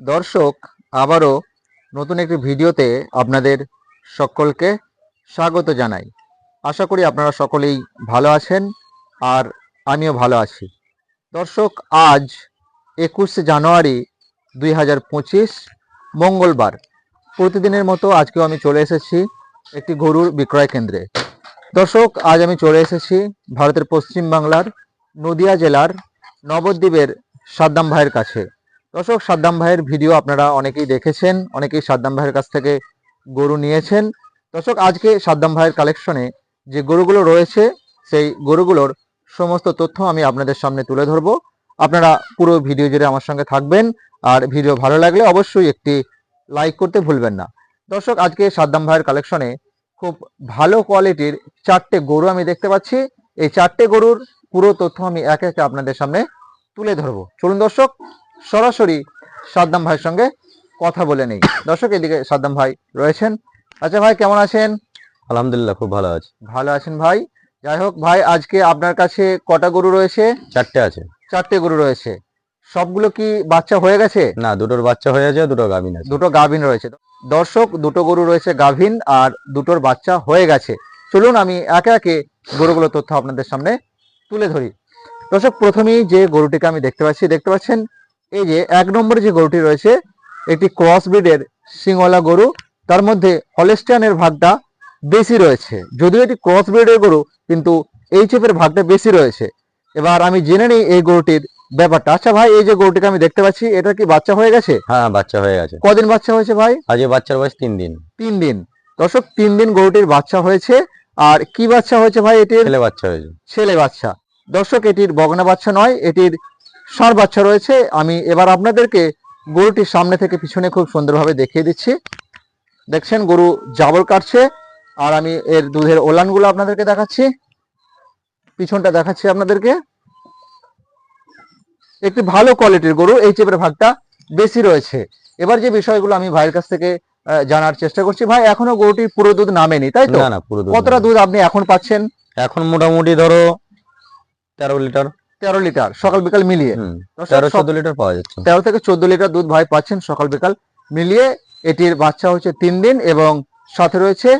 দর্শক, আবারও নতুন একটি ভিডিওতে আপনাদের সকলকে স্বাগত জানাই। আশা করি আপনারা সকলেই ভালো আছেন আর আমিও ভালো আছি। দর্শক, আজ একুশে জানুয়ারি দুই হাজার পঁচিশ, মঙ্গলবার। প্রতিদিনের মতো আজকেও আমি চলে এসেছি একটি গরুর বিক্রয় কেন্দ্রে। দর্শক, আজ আমি চলে এসেছি ভারতের পশ্চিম বাংলার নদিয়া জেলার নবদ্বীপের সাদ্দাম ভাইয়ের কাছে। দর্শক, সাদ্দাম ভাইয়ের ভিডিও আপনারা অনেকেই দেখেছেন, অনেকেই সাদ্দাম ভাইয়ের কাছ থেকে গরু নিয়েছেন। দর্শক, আজকে সাদ্দাম ভাইয়ের কালেকশনে যে গরুগুলো রয়েছে, সেই গরুগুলোর সমস্ত তথ্য আমি আপনাদের সামনে তুলে ধরবো। আপনারা পুরো ভিডিও জুড়ে আমার সঙ্গে থাকবেন, আর ভিডিও ভালো লাগলে অবশ্যই একটি লাইক করতে ভুলবেন না। দর্শক, আজকে সাদ্দাম ভাইয়ের কালেকশনে খুব ভালো কোয়ালিটির চারটে গরু আমি দেখতে পাচ্ছি। এই চারটে গরুর পুরো তথ্য আমি একে একে আপনাদের সামনে তুলে ধরবো। চলুন দর্শক সরাসরি সাদ্দাম ভাইয়ের সঙ্গে কথা বলে নেই। দর্শক এদিকে সাদ্দাম ভাই রয়েছেন। আচ্ছা ভাই কেমন আছেন? আলহামদুলিল্লাহ খুব ভালো আছে। ভালো আছেন ভাই? যাই হোক ভাই আজকে আপনার কাছে কটা গরু রয়েছে? চারটে আছে। চারটে গরু রয়েছে। সবগুলো কি বাচ্চা হয়ে গেছে? না দুটোর বাচ্চা হয়ে গেছে দুটো গাভিন আছে। দুটো গাভিন রয়েছে। দর্শক দুটো গরু রয়েছে গাভিন আর দুটোর বাচ্চা হয়ে গেছে। চলুন আমি একে একে গরুগুলো তথ্য আপনাদের সামনে তুলে ধরি। দর্শক প্রথমেই যে গরুটিকে আমি দেখতে পাচ্ছি দেখতে পাচ্ছেন এই যে এক নম্বরে যে গরুটি রয়েছে একটি ক্রস ব্রিডের সিংওয়ালা গরু। তার মধ্যে হলেস্টিয়ানের ভাগটা বেশি রয়েছে। যদিও এটি ক্রস ব্রিডের গরু কিন্তু এই চেপের ভাগটা বেশি রয়েছে। এবার আমি জেনে নিই এই গরুটির ব্যাপারটা। আচ্ছা ভাই এই যে গরুটিকে আমি দেখতে পাচ্ছি এটা কি বাচ্চা হয়ে গেছে? হ্যাঁ বাচ্চা হয়ে গেছে। কদিন বাচ্চা হয়েছে ভাই? আজকে বাচ্চার বয়স তিন দিন। তিন দিন। দর্শক তিন দিন গরুটির বাচ্চা হয়েছে। আর কি বাচ্চা হয়েছে ভাই এটির? ছেলে বাচ্চা হয়েছে। ছেলে বাচ্চা। দর্শক এটির বগনা বাচ্চা নয় এটির ষাঁড় বাচ্চা রয়েছে আমি এবার আপনাদেরকে গরুটির সামনে থেকে পিছনে খুব সুন্দরভাবে দেখিয়ে দিচ্ছি। দেখছেন গরু জাবর কাটছে আর আমি এর দুধের ওলানগুলো আপনাদেরকে দেখাচ্ছি। পিছনটা দেখাচ্ছি আপনাদেরকে। একটি ভালো কোয়ালিটির গরু এই চেপের ভাগটা বেশি রয়েছে। এবার যে বিষয়গুলো আমি ভাইয়ের কাছ থেকে জানার চেষ্টা করছি ভাই এখনও গরুটির পুরো দুধ নামেনি তাই তো? না না পুরো কতটা দুধ আপনি এখন পাচ্ছেন? এখন মোটামুটি ধরো তেরো লিটার। তেরো লিটার সকাল বিকাল মিলিয়ে। তেরো চোদ্দ লিটার পাওয়া যাচ্ছে। তেরো থেকে চোদ্দ লিটার দুধ ভাই পাচ্ছেন সকাল বিকাল মিলিয়ে। এটির বাচ্চা হচ্ছে তিন দিন এবং সাথে রয়েছে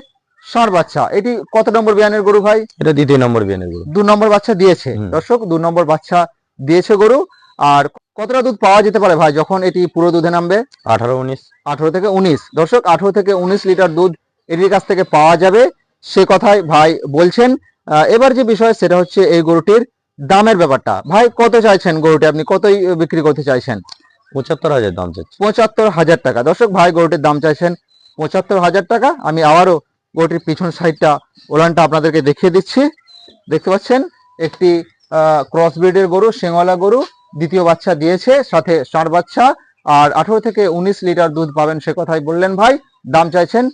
ষাঁড় বাচ্চা। এটি কত নম্বর বিয়ানের গরু ভাই? এটা দ্বিতীয় নম্বর বিয়ানের গরু। দু নম্বর বাচ্চা দিয়েছে। দর্শক দু নম্বর বাচ্চা দিয়েছে গরু। আর কতটা দুধ পাওয়া যেতে পারে ভাই যখন এটি পুরো দুধে নামবে? আঠারো উনিশ। আঠারো থেকে উনিশ। দর্শক আঠারো থেকে উনিশ লিটার দুধ এটির কাছ থেকে পাওয়া যাবে। সে কথাই ভাই বলছেন। এবার যে বিষয় সেটা হচ্ছে এই গরুটির দামের ব্যাপারটা। ভাই কত চাইছেন গরুটি? আপনি কতই বিক্রি করতে চাইছেন? পঁচাত্তর হাজার দাম চাচ্ছে পঁচাত্তর হাজার টাকা। দর্শক ভাই গরুটির দাম চাইছেন পঁচাত্তর হাজার টাকা। আমি আবারও গরুটির পিছন সাইডটা ওলানটা আপনাদেরকে দেখিয়ে দিচ্ছি। দেখতে পাচ্ছেন একটি ক্রস ব্রিডের গরু শেঙওয়ালা গরু দ্বিতীয় বাচ্চা দিয়েছে সাথে ষাঁড় বাচ্চা। আর আঠেরো থেকে উনিশ লিটার দুধ পাবেন সে কথাই বললেন ভাই। দাম চাইছেন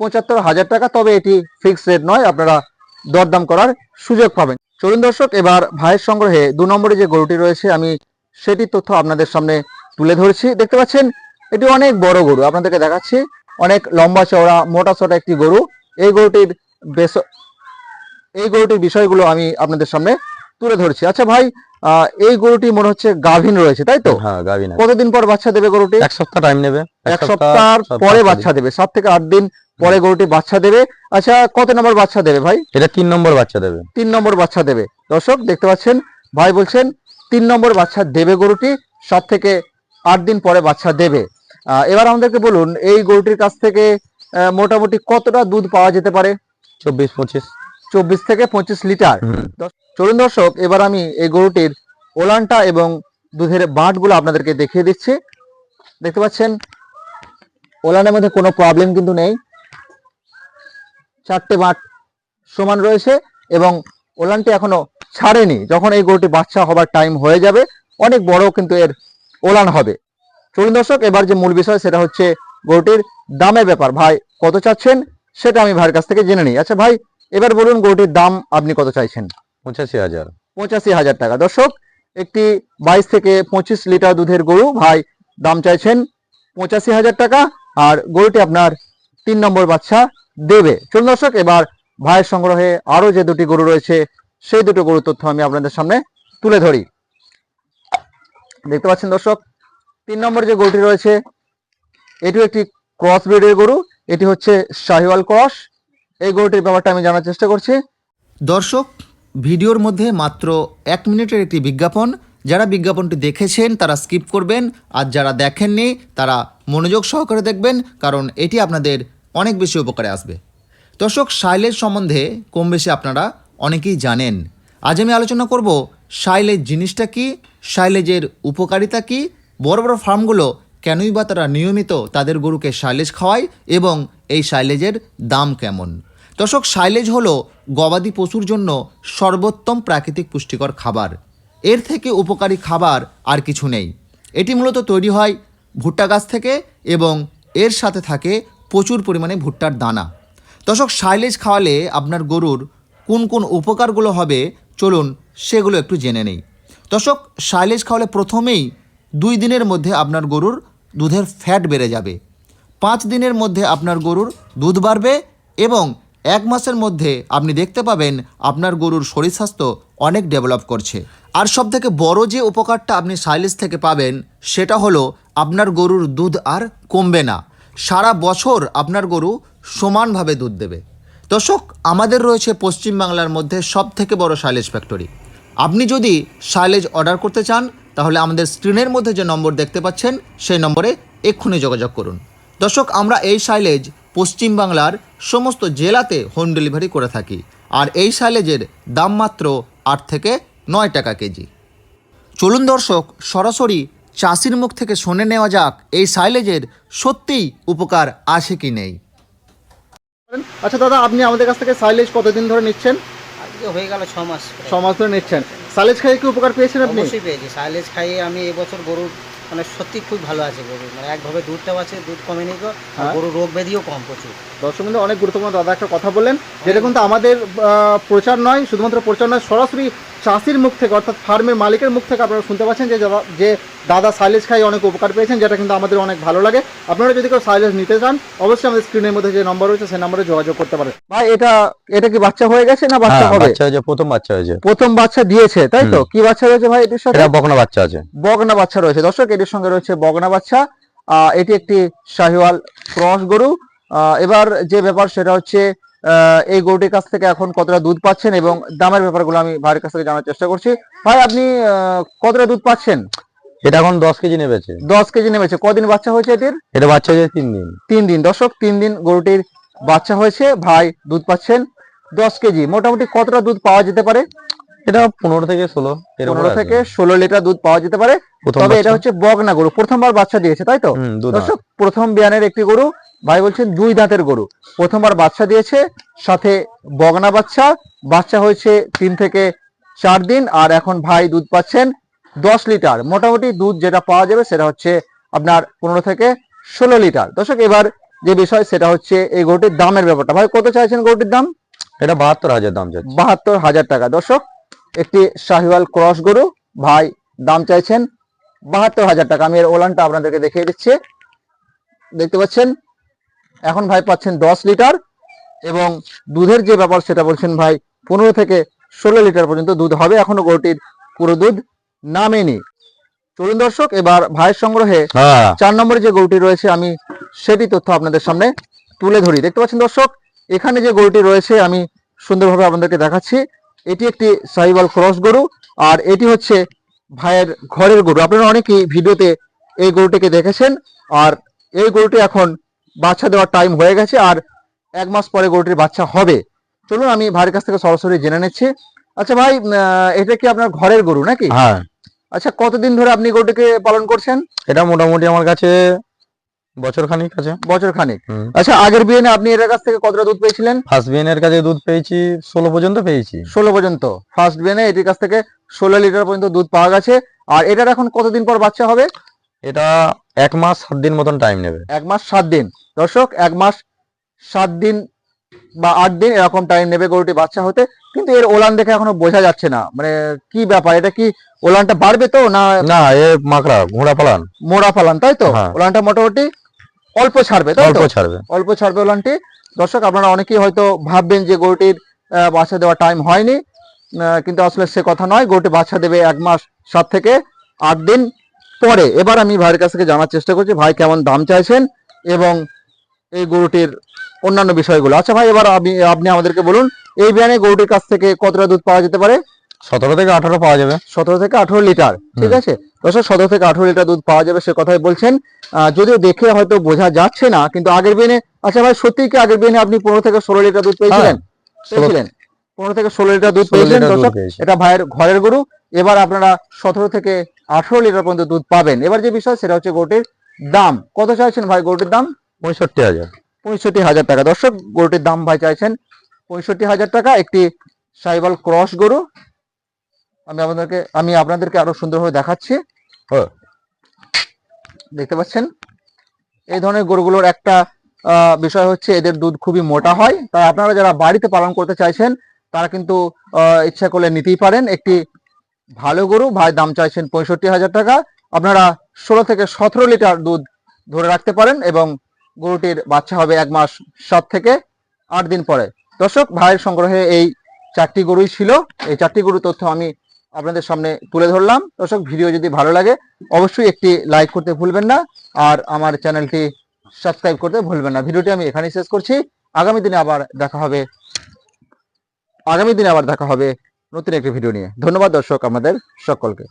পঁচাত্তর হাজার টাকা তবে এটি ফিক্স রেট নয় আপনারা দরদাম করার সুযোগ পাবেন। চলুন দর্শক, এবার ভাইয়ের সংগ্রহে দু নম্বরে যে গরুটি রয়েছে, আমি সেটি তথ্য আপনাদের সামনে তুলে ধরছি। দেখতে পাচ্ছেন, এটি অনেক বড় গরু, আপনাদেরকে দেখাচ্ছি। অনেক লম্বা চওড়া, মোটা চড়া একটি গরু। এই গরুটির বেশ এই গরুটির বিষয়গুলো আমি আপনাদের সামনে তুলে ধরছি। আচ্ছা ভাই আহ, এই গরুটি মনে হচ্ছে গাভীন রয়েছে তাই তো? হ্যাঁ গাভিন কতদিন পর বাচ্চা দেবে গরুটি? এক সপ্তাহ টাইম নেবে। এক সপ্তাহ পরে বাচ্চা দেবে সাত থেকে আট দিন পরে গরুটি বাচ্চা দেবে। আচ্ছা কত নম্বর বাচ্চা দেবে ভাই? এটা তিন নম্বর বাচ্চা দেবে। তিন নম্বর বাচ্চা দেবে। দর্শক দেখতে পাচ্ছেন ভাই বলছেন তিন নম্বর বাচ্চা দেবে গরুটি সাত থেকে আট দিন পরে বাচ্চা দেবে। আহ, এবার আমাদেরকে বলুন এই গরুটির কাছ থেকে মোটামুটি কতটা দুধ পাওয়া যেতে পারে? চব্বিশ পঁচিশ। চব্বিশ থেকে পঁচিশ লিটার। চলুন দর্শক এবার আমি এই গরুটির ওলানটা এবং দুধের বাঁটগুলো আপনাদেরকে দেখিয়ে দিচ্ছি। দেখতে পাচ্ছেন ওলানের মধ্যে কোনো প্রবলেম কিন্তু নেই। চারটে বাঁট সমান রয়েছে এবং ওলানটি এখনও ছাড়েনি। যখন এই গরুটি বাচ্চা হবার টাইম হয়ে যাবে অনেক বড় কিন্তু এর ওলান হবে। চলুন দর্শক এবার যে মূল বিষয় সেটা হচ্ছে গরুটির দামের ব্যাপার। ভাই কত চাচ্ছেন? সেটা আমি ভাইয়ের কাছ থেকে জেনে নিই। আচ্ছা ভাই এবার বলুন গরুটির দাম আপনি কত চাইছেন? পঁচাশি হাজার। পঁচাশি হাজার টাকা। দর্শক একটি বাইশ থেকে পঁচিশ লিটার দুধের গরু ভাই দাম চাইছেন পঁচাশি হাজার টাকা আর গরুটি আপনার তিন নম্বর বাচ্চা দেবে। চলুন দর্শক এবার ভাইয়ের সংগ্রহে আরও যে দুটি গরু রয়েছে সেই দুটো গরুর তথ্য আমি আপনাদের সামনে তুলে ধরি। দেখতে পাচ্ছেন দর্শক তিন নম্বর যে গরুটি রয়েছে এটিও একটি ক্রস ব্রিডের গরু এটি হচ্ছে শাহিওয়াল ক্রস। এই গরুটির ব্যাপারটা আমি জানার চেষ্টা করছি। দর্শক, ভিডিওর মধ্যে মাত্র এক মিনিটের একটি বিজ্ঞাপন। যারা বিজ্ঞাপনটি দেখেছেন, তারা স্কিপ করবেন। আর যারা দেখেননি, তারা মনোযোগ সহকারে দেখবেন, কারণ এটি আপনাদের অনেক বেশি উপকারে আসবে। দর্শক, সাইলেজ সম্বন্ধে কম বেশি আপনারা অনেকেই জানেন। আজ আমি আলোচনা করব সাইলেজ জিনিসটা কি, সাইলেজের উপকারিতা কি, বড় বড় ফার্মগুলো কেনই বা তারা নিয়মিত তাদের গরুকে সাইলেজ খাওয়ায় এবং এই সাইলেজের দাম কেমন? দর্শক, সাইলেজ হলো গবাদি পশুর জন্য সর্বোত্তম প্রাকৃতিক পুষ্টিকর খাবার। এর থেকে উপকারী খাবার আর কিছু নেই। এটি মূলত তৈরি হয় ভুট্টা গাছ থেকে এবং এর সাথে থাকে প্রচুর পরিমাণে ভুট্টার দানা। দর্শক, সাইলেজ খাওয়ালে আপনার গরুর কোন কোন উপকারগুলো হবে চলুন সেগুলো একটু জেনে নেই। দর্শক, সাইলেজ খাওয়ালে প্রথমেই দুই দিনের মধ্যে আপনার গরুর দুধের ফ্যাট বেড়ে যাবে। পাঁচ দিনের মধ্যে আপনার গরুর দুধ বাড়বে এবং এক মাসের মধ্যে আপনি দেখতে পাবেন আপনার গরুর শরীর স্বাস্থ্য অনেক ডেভেলপ করছে। আর সব থেকে বড় যে উপকারটা আপনি সাইলেজ থেকে পাবেন, সেটা হলো আপনার গরুর দুধ আর কমবে না। সারা বছর আপনার গরু সমানভাবে দুধ দেবে। দর্শক, আমাদের রয়েছে পশ্চিমবাংলার মধ্যে সব থেকে বড় সাইলেজ ফ্যাক্টরি। আপনি যদি সাইলেজ অর্ডার করতে চান তাহলে আমাদের স্ক্রিনের মধ্যে যে নম্বর দেখতে পাচ্ছেন সেই নম্বরে এক্ষুনি যোগাযোগ করুন। দর্শক আমরা এই সাইলেজ পশ্চিমবাংলার সমস্ত জেলাতে হোম ডেলিভারি করে থাকি। আর এই সাইলেজের দাম মাত্র আট থেকে নয় টাকা কেজি। চলুন দর্শক সরাসরি চাষির মুখ থেকে শুনে নেওয়া যাক এই সাইলেজের সত্যিই উপকার আছে কি নেই। আচ্ছা দাদা আপনি আমাদের কাছ থেকে সাইলেজ কতদিন ধরে নিচ্ছেন? আজকে হয়ে গেল ছ মাস। ছ মাস ধরে নিচ্ছেন। সাইলেজ খাইয়ে কি উপকার পেয়েছেন আপনি? অবশ্যই পেয়েছি। সালেজ খাইয়ে আমি এবছর গরুর মানে সত্যি খুব ভালো আছে গরু। মানে একভাবে দুধটাও আছে দুধ কমেনি গো আর হ্যাঁ। গরুর রোগ ব্যাধিও কম প্রচুর। দর্শক অনেক গুরুত্বপূর্ণ দাদা একটা কথা বললেন যেটা কিন্তু আমাদের আহ, প্রচার নয় শুধুমাত্র প্রচার নয় সরাসরি চাষির মুখ থেকে অর্থাৎ ফার্মের মালিকের মুখ থেকে আপনারা শুনতে পাচ্ছেন যে যে দাদা সাইলেজ খাই অনেক উপকার পেয়েছেন যেটা কিন্তু আমাদের অনেক ভালো লাগে। আপনারা যদি কেউ সাইলেজ নিতে চান অবশ্যই আমাদের স্ক্রিনের মধ্যে যে নম্বর রয়েছে সেই নম্বরে যোগাযোগ করতে পারেন। ভাই এটা এটা কি বাচ্চা হয়ে গেছে না বাচ্চা হ্যাঁ হবে? বাচ্চা হয়েছে প্রথম বাচ্চা হয়েছে। প্রথম বাচ্চা দিয়েছে তাই তো? কি বাচ্চা রয়েছে ভাই এটির সাথে? বকনা বাচ্চা আছে। বগনা বাচ্চা রয়েছে। দর্শক এটির সঙ্গে রয়েছে বগনা বাচ্চা। আহ, এটি একটি শাহিওয়াল ক্রস গরু। আহ, এবার যে ব্যাপার সেটা হচ্ছে এই গরুটির কাছ থেকে এখন কতটা দুধ পাচ্ছেন এবং দামের ব্যাপারগুলো আমি ভাইয়ের কাছ থেকে জানার চেষ্টা করছি। ভাই আপনি কতটা দুধ পাচ্ছেন? এটা এখন দশ কেজি নেমেছে। দশ কেজি নেমেছে। কদিন বাচ্চা হয়েছে এটির? এটা বাচ্চা হয়েছে তিন দিন। তিন দিন। দর্শক তিন দিন গরুটির বাচ্চা হয়েছে। ভাই দুধ পাচ্ছেন দশ কেজি। মোটামুটি কতটা দুধ পাওয়া যেতে পারে? এটা পনেরো থেকে ষোলো পনেরো থেকে ষোলো লিটার দুধ পাওয়া যেতে পারে। তবে এটা। হচ্ছে বগনা গরু প্রথমবার বাচ্চা দিয়েছে তাই তো। দর্শক প্রথম বিয়ানের একটি গরু ভাই বলছেন দুই দাঁতের গরু। প্রথমবার বাচ্চা দিয়েছে সাথে বগনা বাচ্চা বাচ্চা হয়েছে তিন থেকে চার দিন আর এখন ভাই দুধ পাচ্ছেন দশ লিটার। মোটামুটি দুধ যেটা পাওয়া যাবে সেটা হচ্ছে আপনার পনেরো থেকে ষোলো লিটার। দর্শক এবার যে বিষয় সেটা হচ্ছে এই গরুটির দামের ব্যাপারটা। ভাই কত চাইছেন গরুটির দাম? এটা বাহাত্তর হাজার দাম বাহাত্তর হাজার টাকা। দর্শক একটি শাহিওয়াল ক্রস গরু ভাই দাম চাইছেন বাহাত্তর হাজার টাকা। আমি এর ওলানটা আপনাদেরকে দেখিয়ে দিচ্ছি। দেখতে পাচ্ছেন? এখন ভাই পাচ্ছেন দশ লিটার এবং দুধের যে ব্যাপার সেটা বলছেন ভাই পনেরো থেকে ষোলো লিটার পর্যন্ত দুধ হবে। এখনও গরুটির পুরো দুধ নামেনি। চলুন দর্শক এবার ভাইয়ের সংগ্রহে হ্যাঁ। চার নম্বরে যে গরুটি রয়েছে আমি সেটি তথ্য আপনাদের সামনে তুলে ধরি। দেখতে পাচ্ছেন দর্শক এখানে যে গরুটি রয়েছে আমি সুন্দরভাবে আপনাদেরকে দেখাচ্ছি। এটি একটি সাহিবাল ক্রস গরু আর এটি হচ্ছে ভাইয়ের ঘরের গরু। আপনারা অনেকেই ভিডিওতে এই গরুটিকে দেখেছেন আর এই গরুটি এখন বাচ্চা দেওয়ার টাইম হয়ে গেছে আর এক মাস পরে গরুটির বাচ্চা হবে। চলুন আমি ভাইয়ের কাছ থেকে সরাসরি জেনে নিচ্ছি। আচ্ছা ভাই এটা কি আপনার ঘরের গরু নাকি? হ্যাঁ। আচ্ছা কতদিন ধরে আপনি গরুটিকে পালন করছেন? এটা মোটামুটি আমার কাছে বছর খানিক আছে বছর খানিক আচ্ছা আগের বিয়ে আপনি এটার কাছ থেকে কতটা দুধ পেয়েছিলেন? ফার্স্ট বিএনের কাছে দুধ পেয়েছি ষোলো পর্যন্ত পেয়েছি। ষোলো পর্যন্ত। ফার্স্ট বিয়ে এটির কাছ থেকে ষোলো লিটার পর্যন্ত দুধ পাওয়া গেছে। আর এটার এখন কতদিন পর বাচ্চা হবে? এটা এক মাস সাত দিন মতন টাইম নেবে। এক মাস সাত দিন। দর্শক এক মাস সাত দিন বা আট দিন এরকম টাইম নেবে গরুটি বাচ্চা হতে। কিন্তু এর ওলান দেখে এখনও বোঝা যাচ্ছে না। মানে কি ব্যাপার? এটা কি ওলানটা বাড়বে তো না না এ মাকড়া ঘোড়া পালান। মোড়া ফালান তাই তো? হ্যাঁ। ওলানটা মোটামুটি অল্প ছাড়বে অল্প ছাড়বে। অল্প ছাড়বে ওলানটি। দর্শক আপনারা অনেকেই হয়তো ভাববেন যে গরুটির বাচ্চা দেওয়ার টাইম হয়নি। কিন্তু আসলে সে কথা নয় গরুটি বাচ্চা দেবে এক মাস সাত থেকে আট দিন পরে। এবার আমি ভাইয়ের কাছ থেকে জানার চেষ্টা করছি ভাই কেমন দাম চাইছেন এবং এই গরুটির অন্যান্য বিষয়গুলো। আচ্ছা ভাই এবার আপনি আপনি আমাদেরকে বলুন এই বিয়ানে গরুটির কাছ থেকে কতটা দুধ পাওয়া যেতে পারে? সতেরো থেকে আঠারো পাওয়া যাবে। সতেরো থেকে আঠারো লিটার ঠিক আছে? দর্শক সতেরো থেকে আঠারো লিটার দুধ পাওয়া যাবে সে কথাই বলছেন। যদিও দেখে হয়তো বোঝা যাচ্ছে না কিন্তু আগের বিয়ানে আচ্ছা ভাই সত্যি কি আগের বিয়ানে আপনি পনেরো থেকে ষোলো লিটার দুধ পেয়েছিলেন? ষোলো- পেয়েছিলেন। পনেরো থেকে ষোলো লিটার দুধ পেয়েছিলেন। দর্শক এটা ভাইয়ের ঘরের গরু। এবার আপনারা সতেরো থেকে আঠারো লিটার পর্যন্ত দুধ পাবেন। এবার যে বিষয় সেটা হচ্ছে গরুটির দাম। কত চাইছেন ভাই গরুটির দাম? পঁয়ষট্টি হাজার। পঁয়ষট্টি হাজার টাকা। দর্শক গরুটির দাম ভাই চাইছেন পঁয়ষট্টি হাজার টাকা। একটি সাইবাল ক্রস গরু। আমি আপনাদেরকে আমি আপনাদেরকে আরও সুন্দরভাবে দেখাচ্ছি। হ্যাঁ। দেখতে পাচ্ছেন? এই ধরনের গরুগুলোর একটা বিষয় হচ্ছে এদের দুধ খুবই মোটা হয়। তাই আপনারা যারা বাড়িতে পালন করতে চাইছেন তারা কিন্তু ইচ্ছা করলে নিতেই পারেন। একটি ভালো গরু ভাই দাম চাইছেন পঁয়ষট্টি হাজার টাকা। আপনারা ষোলো থেকে সতেরো লিটার দুধ ধরে রাখতে পারেন এবং গরুটির বাচ্চা হবে এক মাস সাত থেকে আট দিন পরে। দর্শক ভাইয়ের সংগ্রহে এই চারটি গরুই ছিল। এই চারটি গরু তথ্য আমি আপনাদের সামনে তুলে ধরলাম। দর্শক, ভিডিও যদি ভালো লাগে, অবশ্যই একটি লাইক করতে ভুলবেন না আর আমার চ্যানেলটি সাবস্ক্রাইব করতে ভুলবেন না। ভিডিওটি আমি এখানেই শেষ করছি। আগামী দিনে আবার দেখা হবে। আগামী দিনে আবার দেখা হবে নতুন একটি ভিডিও নিয়ে। ধন্যবাদ দর্শক, আমাদের সকলকে।